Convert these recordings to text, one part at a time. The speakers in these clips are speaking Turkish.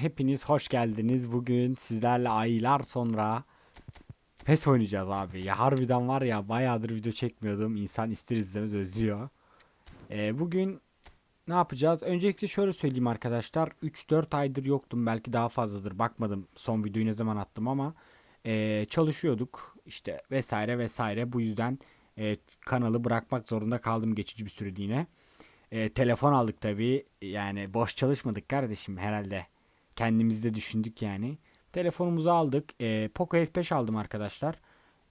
Hepiniz hoş geldiniz. Bugün sizlerle aylar sonra PES oynayacağız abi. Ya harbiden var ya bayağıdır video çekmiyordum. İnsan ister izlemez özlüyor. Ee, bugün ne yapacağız? Öncelikle şöyle söyleyeyim arkadaşlar. 3-4 aydır yoktum. Belki daha fazladır. Bakmadım son videoyu ne zaman attım ama ee, çalışıyorduk. işte vesaire vesaire. Bu yüzden ee, kanalı bırakmak zorunda kaldım geçici bir süreliğine. Ee, telefon aldık tabii. Yani boş çalışmadık kardeşim herhalde kendimizde düşündük yani. Telefonumuzu aldık. Ee, Poco F5 aldım arkadaşlar.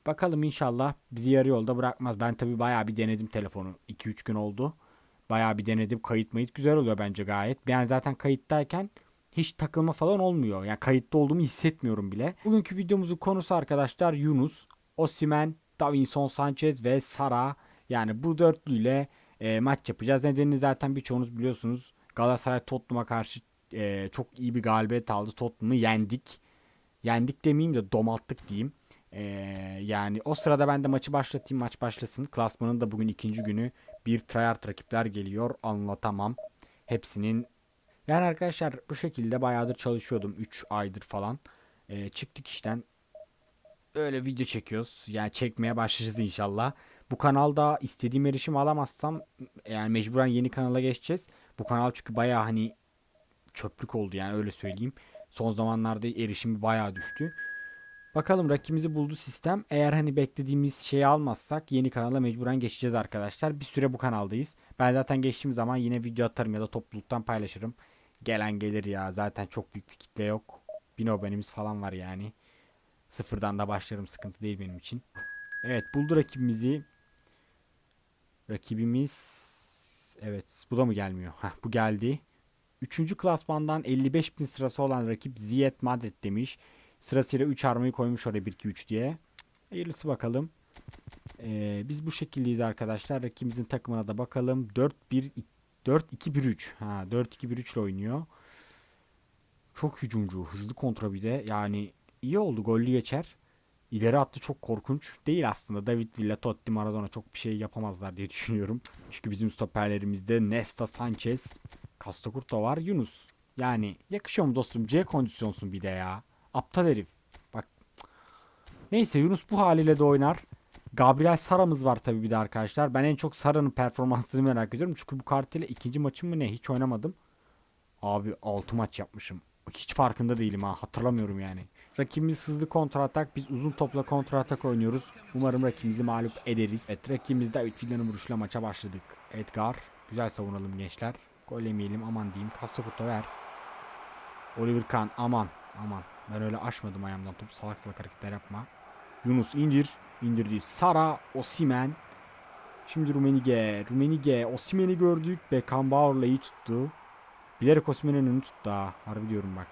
Bakalım inşallah bizi yarı yolda bırakmaz. Ben tabi bayağı bir denedim telefonu. 2-3 gün oldu. Bayağı bir denedim. Kayıt mayıt güzel oluyor bence gayet. Ben zaten kayıttayken hiç takılma falan olmuyor. Yani kayıtta olduğumu hissetmiyorum bile. Bugünkü videomuzun konusu arkadaşlar Yunus, Osimen, Davinson Sanchez ve Sara. Yani bu dörtlüyle e, maç yapacağız. Nedenini zaten birçoğunuz biliyorsunuz. Galatasaray Tottenham'a karşı e, çok iyi bir galibiyet aldı. Tottenham'ı yendik. Yendik demeyeyim de domalttık diyeyim. E, yani o sırada ben de maçı başlatayım. Maç başlasın. Klasmanın da bugün ikinci günü. Bir tryhard rakipler geliyor. Anlatamam. Hepsinin yani arkadaşlar bu şekilde bayağıdır çalışıyordum. 3 aydır falan. E, çıktık işten. Öyle video çekiyoruz. Yani çekmeye başlayacağız inşallah. Bu kanalda istediğim erişim alamazsam yani mecburen yeni kanala geçeceğiz. Bu kanal çünkü bayağı hani çöplük oldu yani öyle söyleyeyim. Son zamanlarda erişimi bayağı düştü. Bakalım rakibimizi buldu sistem. Eğer hani beklediğimiz şeyi almazsak yeni kanala mecburen geçeceğiz arkadaşlar. Bir süre bu kanaldayız. Ben zaten geçtiğim zaman yine video atarım ya da topluluktan paylaşırım. Gelen gelir ya. Zaten çok büyük bir kitle yok. Bin abonemiz falan var yani. Sıfırdan da başlarım. Sıkıntı değil benim için. Evet buldu rakibimizi. Rakibimiz evet bu da mı gelmiyor? Heh, bu geldi. Üçüncü klasmandan 55 bin sırası olan rakip Ziyet Madrid demiş. Sırasıyla 3 armayı koymuş oraya 1-2-3 diye. Hayırlısı bakalım. Ee, biz bu şekildeyiz arkadaşlar. Rakibimizin takımına da bakalım. 4-1 4-2-1-3. Ha 4-2-1-3 ile oynuyor. Çok hücumcu. Hızlı kontra bir de. Yani iyi oldu. Gollü geçer. İleri attı çok korkunç. Değil aslında. David Villa, Totti, Maradona çok bir şey yapamazlar diye düşünüyorum. Çünkü bizim stoperlerimizde Nesta, Sanchez, Castakurta var. Yunus. Yani yakışıyor mu dostum? C kondisyonsun bir de ya. Aptal herif. Bak. Neyse Yunus bu haliyle de oynar. Gabriel Sara'mız var tabii bir de arkadaşlar. Ben en çok Sara'nın performansını merak ediyorum. Çünkü bu kartıyla ikinci maçım mı ne? Hiç oynamadım. Abi 6 maç yapmışım. Hiç farkında değilim ha. Hatırlamıyorum yani. Rakibimiz hızlı kontra atak. Biz uzun topla kontra atak oynuyoruz. Umarım rakibimizi mağlup ederiz. Evet rakibimiz David Villa'nın vuruşuyla maça başladık. Edgar. Güzel savunalım gençler. Gol yemeyelim aman diyeyim. Kastakurt'a ver. Oliver Kahn aman aman. Ben öyle aşmadım ayağımdan topu salak salak hareketler yapma. Yunus indir. indirdi. Sara Osimen. Şimdi Rumenige. Rumenige. Osimen'i gördük. Beckenbauer'la iyi tuttu. Bilerek Osimen'in önünü tuttu ha. Harbi diyorum bak.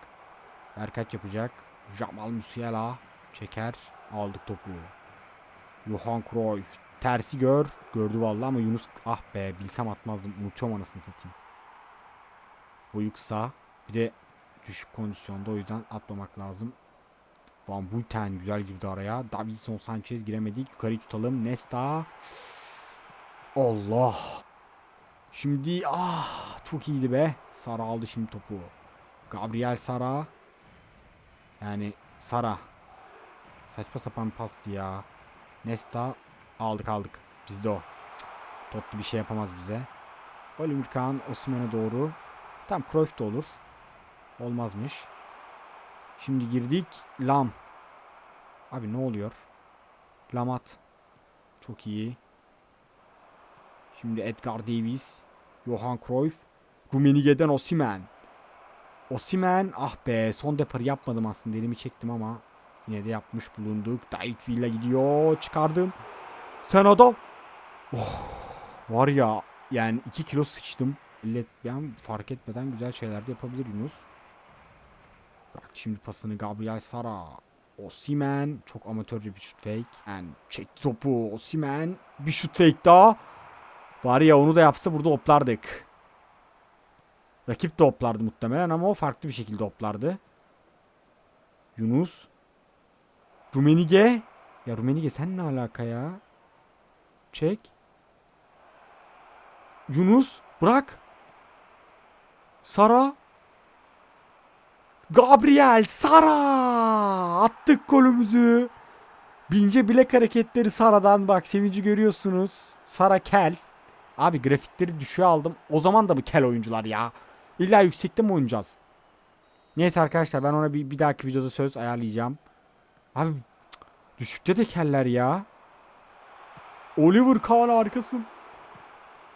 Berkaç yapacak. Jamal Musiala. Çeker. Aldık topu. Johan Cruyff. Tersi gör. Gördü vallahi ama Yunus ah be bilsem atmazdım. Unutuyorum anasını satayım. Boyu kısa. Bir de düşük kondisyonda o yüzden atmamak lazım. Van Bulten güzel girdi araya. Davinson Sanchez giremedik. Yukarıyı tutalım. Nesta. Allah. Şimdi ah çok iyiydi be. Sara aldı şimdi topu. Gabriel Sara. Yani Sara. Saçma sapan pastı ya. Nesta aldık aldık. Bizde o. Tottu bir şey yapamaz bize. Oliver Kahn Osimhen'e doğru. Tam Cruyff da olur. Olmazmış. Şimdi girdik. Lam. Abi ne oluyor? Lamat. Çok iyi. Şimdi Edgar Davis. Johan Cruyff. Rummenigge'den Osimen. Osimen ah be son depar yapmadım aslında elimi çektim ama yine de yapmış bulunduk. David Villa gidiyor. Çıkardım. Sen adam. Oh, var ya yani 2 kilo sıçtım. Millet ben fark etmeden güzel şeyler de yapabilir Yunus. Bırak şimdi pasını Gabriel Sara. Osimen çok amatörce bir şut fake. Yani çek topu Osimen. Bir şut fake daha. Var ya onu da yapsa burada hoplardık. Rakip de hoplardı muhtemelen ama o farklı bir şekilde hoplardı. Yunus. Rumenige. Ya Rumenige sen ne alaka ya? Çek. Yunus bırak. Sara. Gabriel Sara attık golümüzü. Bince bilek hareketleri Sara'dan bak sevinci görüyorsunuz. Sara kel. Abi grafikleri düşüğe aldım. O zaman da mı kel oyuncular ya? İlla yüksekte mi oynayacağız? Neyse arkadaşlar ben ona bir, bir dahaki videoda söz ayarlayacağım. Abi düşükte de keller ya. Oliver Kahn harikasın.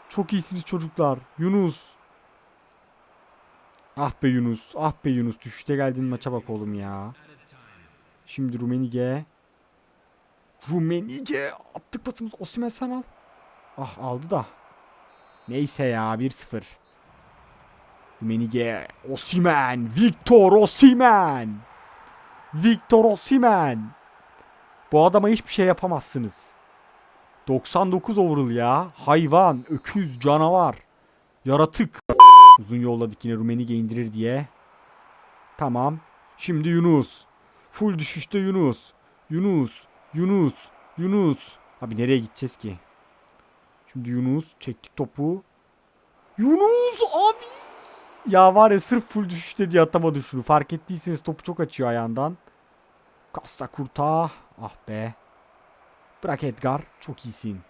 Çok iyisiniz çocuklar. Yunus. Ah be Yunus. Ah be Yunus. Düşüşte geldiğin maça bak oğlum ya. Şimdi Rumenige. Rumenige. Attık pasımız. Osimhen sen al. Ah aldı da. Neyse ya 1-0. Rumenige. Osimhen. Victor Osimhen. Victor Osimhen. Bu adama hiçbir şey yapamazsınız. 99 overall ya. Hayvan, öküz, canavar. Yaratık. Uzun yolladık yine Rumenige indirir diye. Tamam. Şimdi Yunus. Full düşüşte Yunus. Yunus. Yunus. Yunus. Abi nereye gideceğiz ki? Şimdi Yunus çektik topu. Yunus abi. Ya var ya sırf full düşüşte diye atamadı şunu. Fark ettiyseniz topu çok açıyor ayağından. Kasta kurta. Ah be. Bırak Edgar. Çok iyisin.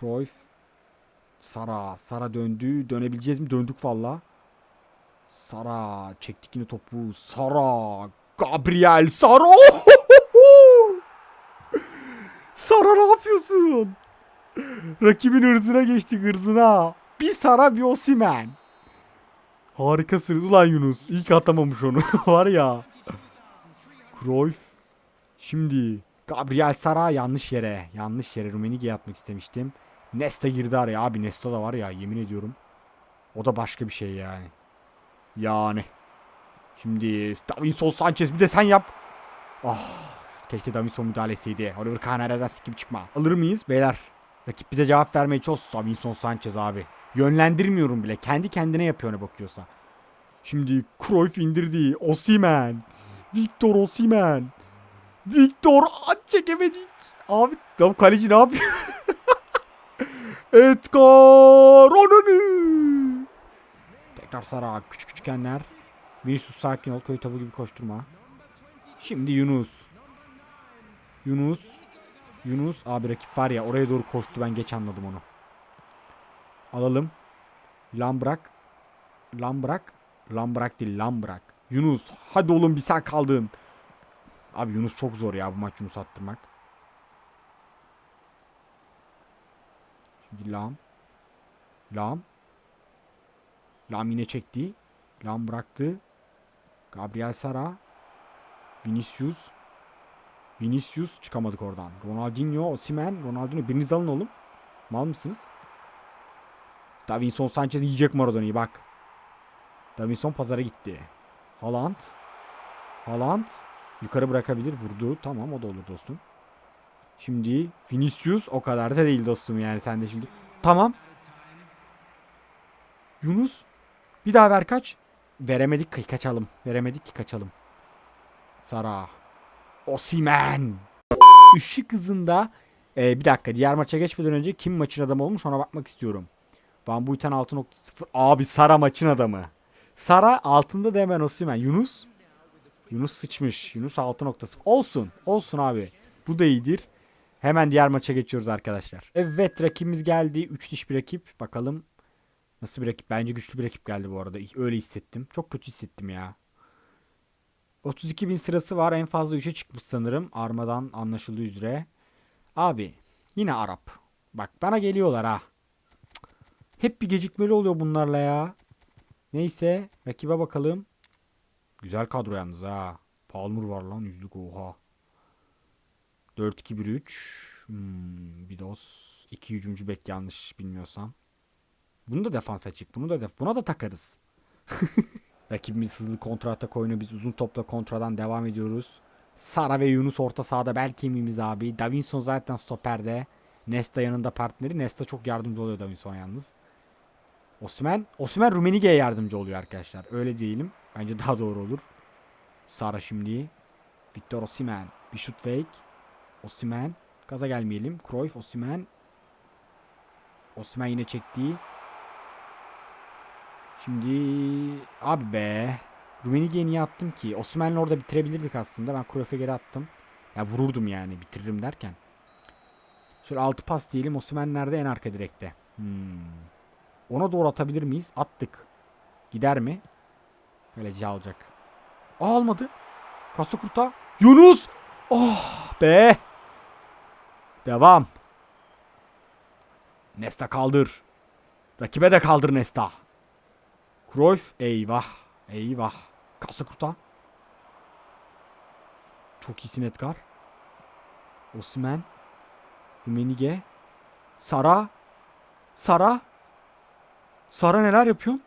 Cruyff. Sara. Sara döndü. Dönebileceğiz mi? Döndük valla. Sara. Çektik yine topu. Sara. Gabriel Sara. Sara ne yapıyorsun? Rakibin hırzına geçtik hırzına. Bir Sara bir Osimen. Harikasınız ulan Yunus. İyi ki atamamış onu. Var ya. Cruyff. Şimdi Gabriel Sara yanlış yere. Yanlış yere Rumenige'ye atmak istemiştim. Nesta girdi araya. Abi Nesta da var ya yemin ediyorum. O da başka bir şey yani. Yani. Şimdi Davinson Sanchez bir de sen yap. Ah. Keşke Davinson müdahale etseydi. Oliver Kahn nereden gibi çıkma. Alır mıyız beyler? Rakip bize cevap vermeye çalışıyor. Davinson Sanchez abi. Yönlendirmiyorum bile. Kendi kendine yapıyor ne bakıyorsa. Şimdi Cruyff indirdi. Osimen. Victor Osimen. Victor at çekemedik. Abi kaleci ne yapıyor? Edgar Onunu. Tekrar Sara küçük küçükenler. Vinicius sakin ol köy tavuğu gibi koşturma. Şimdi Yunus. Yunus. Yunus abi rakip var ya oraya doğru koştu ben geç anladım onu. Alalım. Lambrak. Lambrak. Lambrak değil Lambrak. Yunus hadi oğlum bir sen kaldın. Abi Yunus çok zor ya bu maç Yunus attırmak. Lam. Lam. Lam yine çekti. Lam bıraktı. Gabriel Sara. Vinicius. Vinicius çıkamadık oradan. Ronaldinho, Osimhen, Ronaldinho biriniz alın oğlum. Mal mısınız? Davinson Sanchez yiyecek Maradona'yı bak. Davinson pazara gitti. Haaland. Haaland. Yukarı bırakabilir. Vurdu. Tamam o da olur dostum. Şimdi Vinicius o kadar da değil dostum yani sen de şimdi. Tamam. Yunus. Bir daha ver kaç. Veremedik ki kaçalım. Veremedik ki kaçalım. Sara. Osimen. Işık hızında. Ee, bir dakika diğer maça geçmeden önce kim maçın adamı olmuş ona bakmak istiyorum. Van Buiten 6.0. Abi Sara maçın adamı. Sara altında da hemen Osimen. Yunus. Yunus sıçmış. Yunus 6.0. Olsun. Olsun abi. Bu da iyidir. Hemen diğer maça geçiyoruz arkadaşlar. Evet rakibimiz geldi. 3 diş bir rakip. Bakalım nasıl bir rakip. Bence güçlü bir rakip geldi bu arada. Öyle hissettim. Çok kötü hissettim ya. 32 bin sırası var. En fazla 3'e çıkmış sanırım. Armadan anlaşıldığı üzere. Abi yine Arap. Bak bana geliyorlar ha. Hep bir gecikmeli oluyor bunlarla ya. Neyse rakibe bakalım. Güzel kadro yalnız ha. Palmer var lan yüzlük oha. 4-2-1-3. Hmm, Bidos. 2 hücumcu bek yanlış bilmiyorsam. Bunu da defans açık. Bunu da def buna da takarız. Rakibimiz hızlı kontra atak oyunu. Biz uzun topla kontradan devam ediyoruz. Sara ve Yunus orta sahada belki mimiz abi. Davinson zaten stoperde. Nesta yanında partneri. Nesta çok yardımcı oluyor Davinson yalnız. Osman, Osman Rumenige'ye yardımcı oluyor arkadaşlar. Öyle diyelim. Bence daha doğru olur. Sara şimdi. Victor Osimhen. Bir şut fake. Osimhen. Gaza gelmeyelim. Cruyff, Osimhen. Osimhen yine çekti. Şimdi abi be. Rummenigge'ye niye attım ki? Osimhen'le orada bitirebilirdik aslında. Ben Cruyff'e geri attım. Ya vururdum yani bitiririm derken. Şöyle 6 pas diyelim. Osimhen nerede? En arka direkte. Hmm. Ona doğru atabilir miyiz? Attık. Gider mi? Kaleci alacak. Aa, almadı. Kasa kurta. Yunus! Oh be! Devam. Nesta kaldır. Rakibe de kaldır Nesta. Cruyff eyvah. Eyvah. Kasa kurta. Çok iyisin Edgar. Osimhen. Rumenige. Sara. Sara. Sara neler yapıyorsun?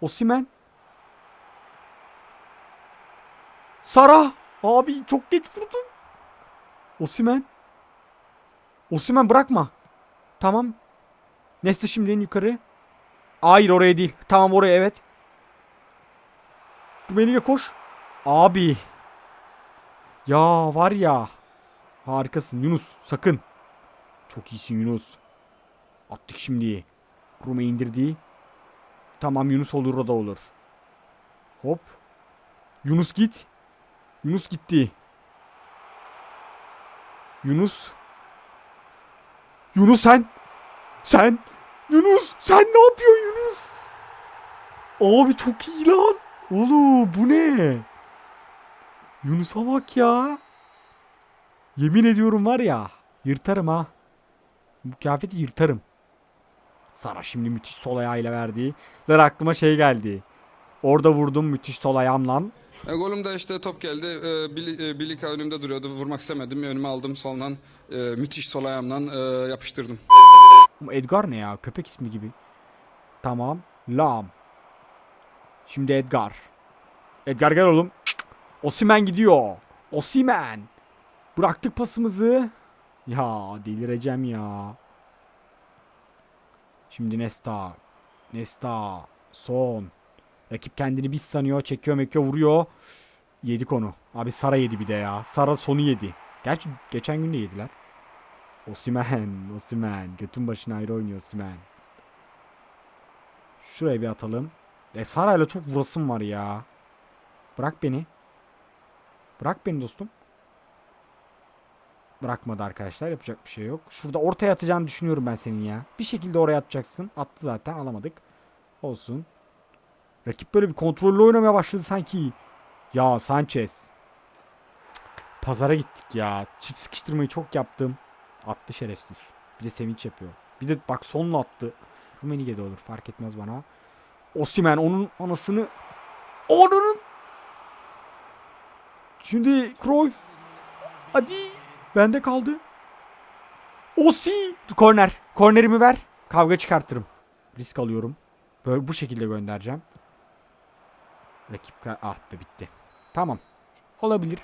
Osimhen. Sara. Abi çok geç vurdun. Osimhen. Osimhen bırakma. Tamam. Nesta şimdi en yukarı. Hayır oraya değil. Tamam oraya evet. Rumenige koş. Abi. Ya var ya. Harikasın Yunus sakın. Çok iyisin Yunus. Attık şimdi. Rume indirdi. Tamam Yunus olur o da olur. Hop. Yunus git. Yunus gitti. Yunus. Yunus sen. Sen. Yunus sen ne yapıyorsun Yunus? Abi çok iyi lan. Oğlum bu ne? Yunus'a bak ya. Yemin ediyorum var ya. Yırtarım ha. Bu kıyafeti yırtarım. Sara şimdi müthiş sol ayağıyla verdiği. Lan aklıma şey geldi. Orada vurdum müthiş sol ayağımla. E, golümde işte top geldi. E, Bili, e, Bilika önümde duruyordu. Vurmak istemedim. Önüme aldım soldan. E, müthiş sol ayağımla e, yapıştırdım. Edgar ne ya? Köpek ismi gibi. Tamam. Lam. Şimdi Edgar. Edgar gel oğlum. Osimen gidiyor. Osimen. Bıraktık pasımızı. Ya delireceğim ya. Şimdi Nesta. Nesta. Son. Rakip kendini biz sanıyor. Çekiyor mekiyor vuruyor. Yedik onu. Abi Sara yedi bir de ya. Sara sonu yedi. Gerçi geçen gün de yediler. Osimen, Osimen. Götün başına ayrı oynuyor Osimen. Şuraya bir atalım. E Sara'yla çok vurasım var ya. Bırak beni. Bırak beni dostum. Bırakmadı arkadaşlar. Yapacak bir şey yok. Şurada ortaya atacağını düşünüyorum ben senin ya. Bir şekilde oraya atacaksın. Attı zaten alamadık. Olsun. Rakip böyle bir kontrollü oynamaya başladı sanki. Ya Sanchez. Pazara gittik ya. Çift sıkıştırmayı çok yaptım. Attı şerefsiz. Bir de sevinç yapıyor. Bir de bak sonla attı. Rummenigge de olur fark etmez bana. Osimhen onun anasını onun Şimdi Cruyff hadi bende kaldı. Osi korner. Kornerimi ver. Kavga çıkartırım. Risk alıyorum. Böyle bu şekilde göndereceğim. Rakip ah be bitti. Tamam. Olabilir.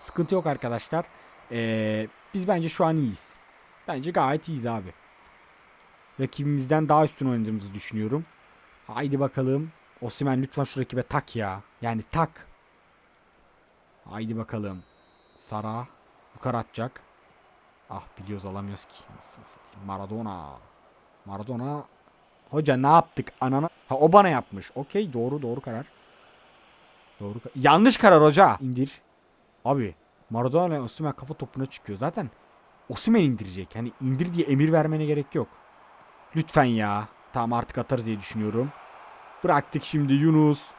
Sıkıntı yok arkadaşlar. Ee, biz bence şu an iyiyiz. Bence gayet iyiyiz abi. Rakibimizden daha üstün oynadığımızı düşünüyorum. Haydi bakalım. Osimhen lütfen şu rakibe tak ya. Yani tak. Haydi bakalım. Sara yukarı atacak. Ah biliyoruz alamıyoruz ki. Nasıl. Maradona. Maradona. Hoca ne yaptık anana? Ha o bana yapmış. Okey doğru doğru karar. Doğru Yanlış karar hoca. İndir. Abi Maradona ile kafa topuna çıkıyor. Zaten Osimhen indirecek. Yani indir diye emir vermene gerek yok. Lütfen ya. Tamam artık atarız diye düşünüyorum. Bıraktık şimdi Yunus.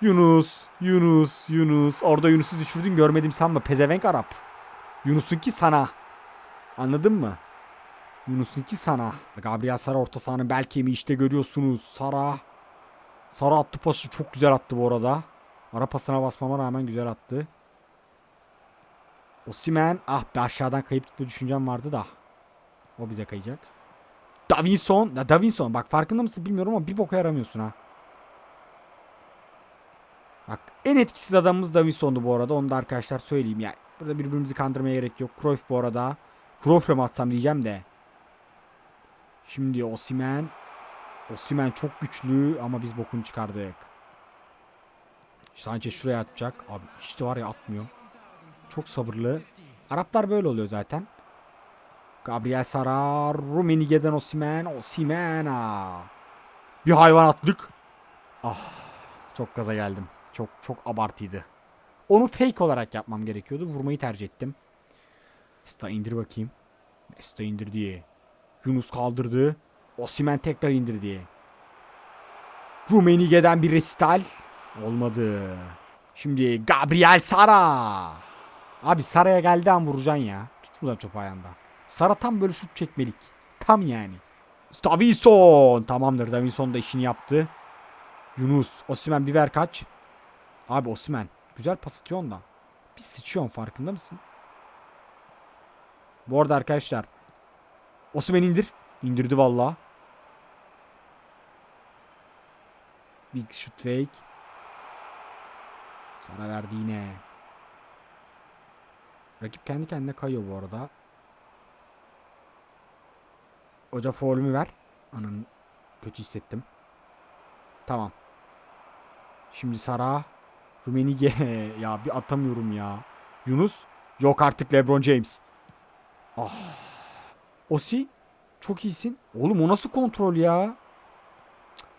Yunus, Yunus, Yunus. Orada Yunus'u düşürdün görmedim sanma. Pezevenk Arap. Yunus'unki sana. Anladın mı? Yunus'unki sana. Gabriel Sara orta sahanın bel kemiği işte görüyorsunuz. Sara. Sara attı pası çok güzel attı bu arada. Ara pasına basmama rağmen güzel attı. Osimen ah be aşağıdan kayıp gitme düşüncem vardı da. O bize kayacak. Davinson. Ya Davinson bak farkında mısın bilmiyorum ama bir boka yaramıyorsun ha. Bak en etkisiz adamımız Davinson'du bu arada. Onu da arkadaşlar söyleyeyim ya. Burada birbirimizi kandırmaya gerek yok. Cruyff bu arada. Cruyff'le mi atsam diyeceğim de. Şimdi Osimen. Osimen çok güçlü ama biz bokunu çıkardık. Sanchez şuraya atacak. Abi hiç de var ya atmıyor. Çok sabırlı. Araplar böyle oluyor zaten. Gabriel Sara, Rummenigge'den Osimen, Osimen. aa. Bir hayvan attık. Ah, çok gaza geldim. Çok çok abartıydı. Onu fake olarak yapmam gerekiyordu. Vurmayı tercih ettim. Nesta indir bakayım. Nesta indir diye. Yunus kaldırdı. Osimen tekrar indir diye. Rumenige'den bir resital. Olmadı. Şimdi Gabriel Sara. Abi Sara'ya geldi an vuracaksın ya. Tut buradan topu ayağında. Sara tam böyle şut çekmelik. Tam yani. Davinson. Tamamdır Davinson da işini yaptı. Yunus. Osimen bir ver kaç. Abi Osimen. Güzel pas atıyorsun da. Bir sıçıyorsun farkında mısın? Bu arada arkadaşlar. Osimen indir. İndirdi valla. Big shoot fake. Sana verdi yine. Rakip kendi kendine kayıyor bu arada. Hoca faulümü ver. Anın kötü hissettim. Tamam. Şimdi Sara. Rumenige. ya bir atamıyorum ya. Yunus. Yok artık LeBron James. Ah. Osi. Çok iyisin. Oğlum o nasıl kontrol ya?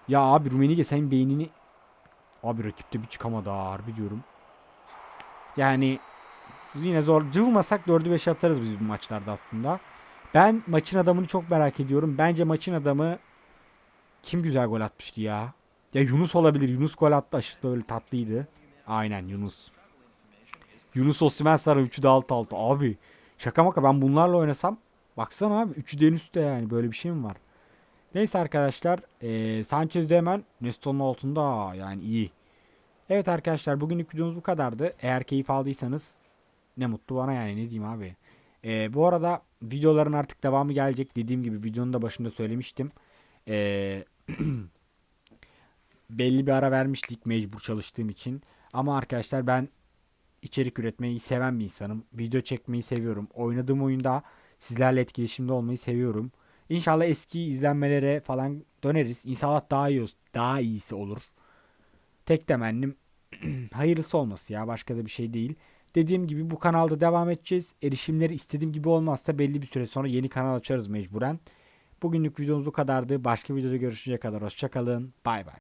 Ya abi Rumenige sen beynini... Abi rakipte bir çıkamadı ha, harbi diyorum. Yani yine zor. Vurmasak 4'ü 5 atarız biz bu maçlarda aslında. Ben maçın adamını çok merak ediyorum. Bence maçın adamı kim güzel gol atmıştı ya? Ya Yunus olabilir. Yunus gol attı aşırı böyle tatlıydı. Aynen Yunus. Yunus Osimhen Sara 3'ü de alt alta. Abi şaka maka ben bunlarla oynasam baksana abi 3'ü de en üstte yani böyle bir şey mi var? Neyse arkadaşlar eee Sanchez de hemen Neston'un altında yani iyi. Evet arkadaşlar bugünlük videomuz bu kadardı. Eğer keyif aldıysanız ne mutlu bana yani ne diyeyim abi. Ee, bu arada videoların artık devamı gelecek. Dediğim gibi videonun da başında söylemiştim. Ee, belli bir ara vermiştik mecbur çalıştığım için. Ama arkadaşlar ben içerik üretmeyi seven bir insanım. Video çekmeyi seviyorum. Oynadığım oyunda sizlerle etkileşimde olmayı seviyorum. İnşallah eski izlenmelere falan döneriz. İnşallah daha iyi daha iyisi olur. Tek temennim hayırlısı olması ya başka da bir şey değil. Dediğim gibi bu kanalda devam edeceğiz. Erişimleri istediğim gibi olmazsa belli bir süre sonra yeni kanal açarız mecburen. Bugünlük videomuz bu kadardı. Başka videoda görüşünceye kadar hoşçakalın. Bay bay.